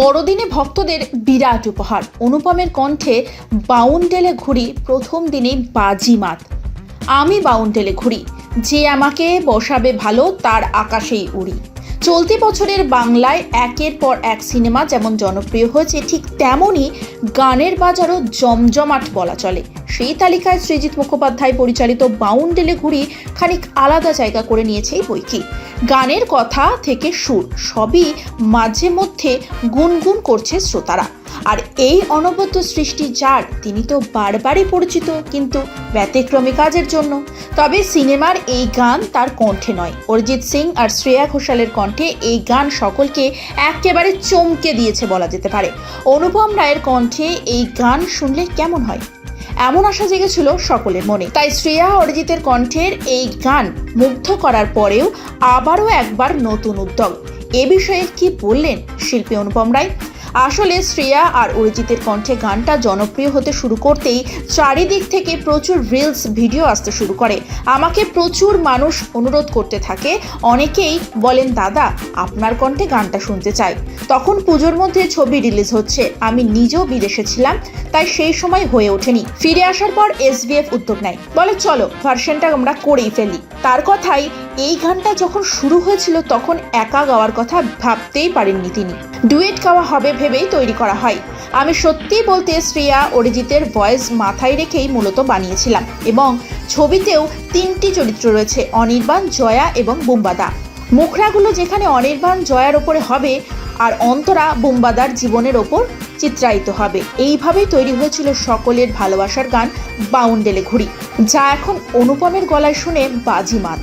বড়দিনে ভক্তদের বিরাট উপহার। অনুপমের কণ্ঠে বাউন্ডেলে ঘুরি প্রথম দিনে বাজিমাত আমি বাউন্ডেলে ঘুরি, যে আমাকে বসাবে ভালো তার আকাশেই উড়ি। চলতি বছরের বাংলায় একের পর এক সিনেমা যেমন জনপ্রিয় হয়েছে, ঠিক তেমনই গানের বাজারও জমজমাট বলা চলে। সেই তালিকায় সৃজিৎ মুখোপাধ্যায় পরিচালিত বাউন্ডেলে ঘুরি খানিক আলাদা জায়গা করে নিয়েছে এই বইকি গানের কথা থেকে সুর, সবই মাঝে মধ্যে গুনগুন করছে শ্রোতারা। আর এই অনবদ্য সৃষ্টি যার, তিনি তো বারবারই পরিচিত, কিন্তু ব্যতিক্রমী কাজের জন্য। তবে সিনেমার এই গান তার কণ্ঠে নয়। অরিজিৎ সিং আর শ্রেয়া ঘোষালের কণ্ঠে এই গান সকলকে একেবারে চমকে দিয়েছে বলা যেতে পারে। অনুপম রায়ের কণ্ঠে এই গান শুনলে কেমন হয়? এমন আশা জেগেছিল সকলের মনে। তাই শ্রেয়া অরিজিতের কণ্ঠের এই গান মুগ্ধ করার পরেও আবারও একবার নতুন উদ্যোগ। এ বিষয়ে কি বললেন শিল্পী অনুপম রায়? আসলে শ্রেয়া আর অরিজিতের কণ্ঠে গানটা জনপ্রিয় হতে শুরু করতেই চারিদিক থেকে প্রচুর রিলস ভিডিও আসতে শুরু করে। আমাকে প্রচুর মানুষ অনুরোধ করতে থাকে। অনেকেই বলেন, দাদা, আপনার কণ্ঠে গানটা শুনতে চাই। তখন পুজোর মধ্যে ছবি রিলিজ হচ্ছে। আমি নিজেও বিদেশে ছিলাম, তাই সেই সময় হয়ে ওঠেনি। ফিরে আসার পর এসবিএফ উদ্যোগ নেয়। বলে, চলো ভার্সনটা আমরা করেই ফেলি। তার কথাই এই গানটা যখন শুরু হয়েছিল, তখন একা গাওয়ার কথা ভাবতেই পারেননি তিনি। ডুয়েট গাওয়া হবে ভেবেই তৈরি করা হয়। আমি সত্যিই বলতে শ্রেয়া, অরিজিতের ভয়েস মাথায় রেখেই মূলত বানিয়েছিলাম এবং ছবিতেও তিনটি চরিত্র রয়েছে, অনির্বাণ, জয়া এবং বুম্বাদা। মুখরাগুলো যেখানে অনির্বাণ, জয়ার ওপরে হবে আর অন্তরা বুম্বাদার জীবনের ওপর চিত্রায়িত হবে। এইভাবেই তৈরি হয়েছিল সকলের ভালোবাসার গান বাউন্ডেলে ঘুরি যা এখন অনুপমের গলায় শুনে বাজি বাজিমাত।